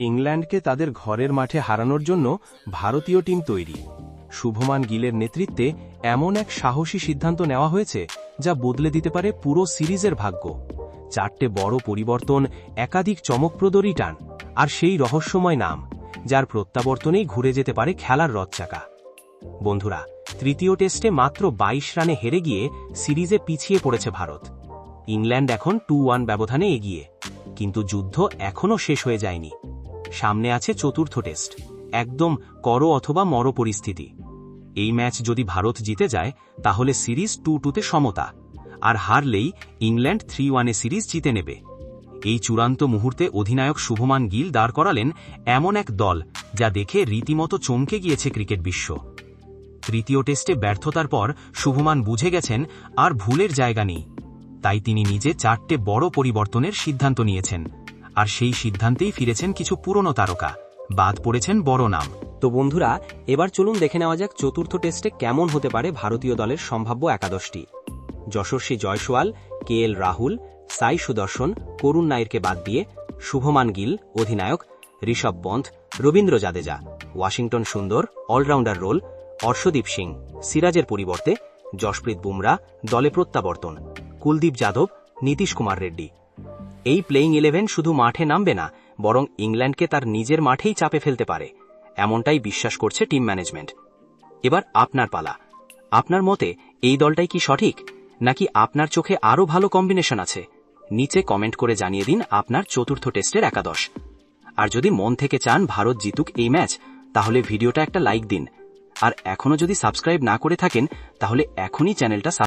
ইংল্যান্ডকে তাদের ঘরের মাঠে হারানোর জন্য ভারতীয় টিম তৈরি। শুভমান গিলের নেতৃত্বে এমন এক সাহসী সিদ্ধান্ত নেওয়া হয়েছে যা বদলে দিতে পারে পুরো সিরিজের ভাগ্য। চারটে বড় পরিবর্তন, একাধিক চমকপ্রদ রিটার্ন আর সেই রহস্যময় নাম, যার প্রত্যাবর্তনেই ঘুরে যেতে পারে খেলার রথচাকা বন্ধুরা, তৃতীয় টেস্টে মাত্র ২২ রানে হেরে গিয়ে সিরিজে পিছিয়ে পড়েছে ভারত। ইংল্যান্ড এখন টু ওয়ান ব্যবধানে এগিয়ে, কিন্তু যুদ্ধ এখনও শেষ হয়ে যায়নি। সামনে আছে চতুর্থ টেস্ট। একদম করো অথবা মর পরিস্থিতি। এই ম্যাচ যদি ভারত জিতে যায়, তাহলে সিরিজ টু টুতে সমতা। আর হারলেই ইংল্যান্ড থ্রি ওয়ানে সিরিজ জিতে নেবে। এই চূড়ান্ত মুহূর্তে অধিনায়ক শুভমান গিল দাঁড় করালেন এমন এক দল, যা দেখে রীতিমতো চমকে গিয়েছে ক্রিকেট বিশ্ব। তৃতীয় টেস্টে ব্যর্থতার পর শুভমান বুঝে গেছেন, আর ভুলের জায়গা নেই। তাই তিনি নিজে চারটে বড় পরিবর্তনের সিদ্ধান্ত নিয়েছেন। আর সেই সিদ্ধান্তেই ফিরেছেন কিছু পুরনো তারকা। বাদ পড়েছেন বড় নাম। তো বন্ধুরা, এবার চলুন দেখে নেওয়া যাক চতুর্থ টেস্টে কেমন হতে পারে ভারতীয় দলের সম্ভাব্য একাদশটি। যশস্বী জয়সওয়াল কে এল রাহুল, সাই সুদর্শন, করুণ নায়েরকে বাদ দিয়ে শুভমান গিল, অধিনায়ক, Rishabh Pant, Ravindra Jadeja, Washington Sundar, allrounder role, Arshdeep Singh, সিরাজের পরিবর্তে যশপ্রীত বুমরা, দলে প্রত্যাবর্তন, কুলদীপ যাদব, নীতিশ কুমার রেড্ডি। এই প্লেইং ইলেভেন শুধু মাঠে নামবে না, বরং ইংল্যান্ডকে তার নিজের মাঠেই চাপে ফেলতে পারে, এমনটাই বিশ্বাস করছে টিম ম্যানেজমেন্ট এবার আপনার পালা। আপনার মতে এই দলটাই কি সঠিক, নাকি আপনার চোখে আরও ভালো কম্বিনেশন আছে? নিচে কমেন্ট করে জানিয়ে দিন আপনার চতুর্থ টেস্টের একাদশ। আর যদি মন থেকে চান ভারত জিতুক এই ম্যাচ তাহলে ভিডিওটা একটা লাইক দিন। আর এখনও যদি সাবস্ক্রাইব না করে থাকেন, তাহলে এখনই চ্যানেলটা